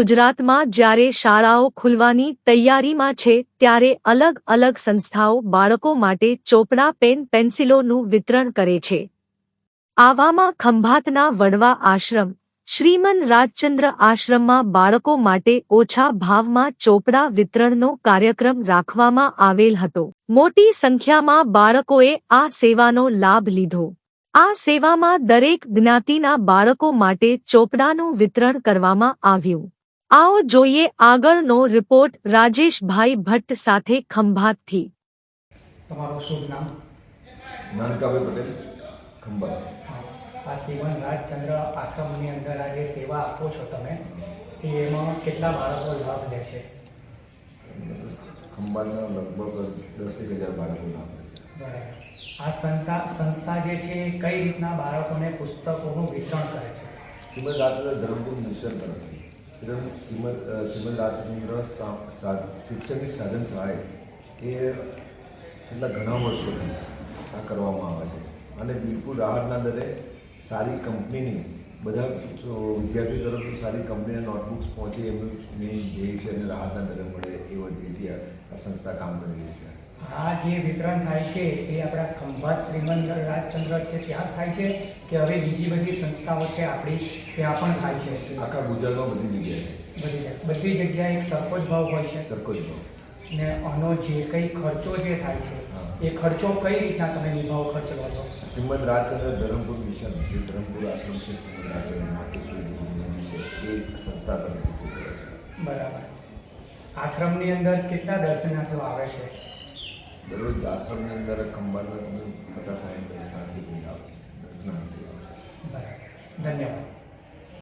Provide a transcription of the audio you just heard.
ગુજરાતમાં જ્યારે શાળાઓ ખુલવાની તૈયારીમાં છે, ત્યારે અલગ અલગ સંસ્થાઓ બાળકો માટે ચોપડા, પેન, પેન્સિલોનું વિતરણ કરે છે. આવામાં ખંભાતના વડવા આશ્રમ, શ્રીમન રાજચંદ્ર આશ્રમમાં બાળકો માટે ઓછા ભાવમાં ચોપડા વિતરણનો કાર્યક્રમ રાખવામાં આવેલ હતો. મોટી સંખ્યામાં બાળકોએ આ સેવાનો લાભ લીધો. આ સેવામાં દરેક જ્ઞાતિના બાળકો માટે ચોપડાનું વિતરણ કરવામાં આવ્યું. આવો જોઈએ આગળનો રિપોર્ટ રાજેશભાઈ ભટ્ટ સાથે ખંભાતથી તમારું શુભ નામ નાનકાભાઈ પટેલ ખંભાત હા. આ સેવન રાજચંદ્ર આશ્રમની અંદર આ જે સેવા આપો છો તમે એ એમાં કેટલા બાળકો લાભ લે છે ખંભાતના લગભગ દસેક હજાર બાળકો લાભ છે. બરાબર. આ સંસ્થા સંસ્થા જે છે એ કઈ રીતના બાળકોને પુસ્તકોનું વિતરણ કરે છે? શ્રીમદ રાજચંદ્ર ધરમપુર મિશન તરફથી. શ્રીમદ શ્રીમદ શ્રીમદ રાજચંદ્ર શૈક્ષણિક સાધન સહાય એ છેલ્લા ઘણા વર્ષોથી આ કરવામાં આવે છે. અને બિલકુલ રાહતના દરે સારી કંપનીની, બધા વિદ્યાર્થીઓ તરફથી સારી કંપનીના નોટબુક્સ પહોંચે એમનું મેઇન ધ્યેય છે અને રાહતના દરે મળે એવો આ આ સંસ્થા કામ કરી રહી છે. આ જે વિતરણ થાય છે એ આપણા ખંભાત શ્રીમંત રાજચંદ્ર છે ત્યાં થાય છે કે હવે બીજી બધી સંસ્થાઓ છે આપણી ત્યાં પણ થાય છે. આખા ગુજરાતમાં બધી જગ્યાએ? બધી. બધી જગ્યાએ એક સરખો જ ભાવ હોય છે. સરખો જ ભાવ. ને આનો જે કંઈ ખર્ચો જે થાય છે એ ખર્ચો કઈ રીતના તમે નિભાવ ખર્ચ કરો શ્રીમદ રાજચંદ્ર ધરમપુર મિશન જે ધરમપુર આશ્રમ છે શ્રીમદ રાજચંદ્ર માટે છે એ સંસ્થા તરફથી બરાબર. આશ્રમની અંદર કેટલા દર્શનાર્થીઓ આવે છે? દરરોજ આશ્રમની અંદર ખંભાતના પચાસ સાઠ સાથે આવે છે. દર્શનાર્થી આવે ધન્યવાદ.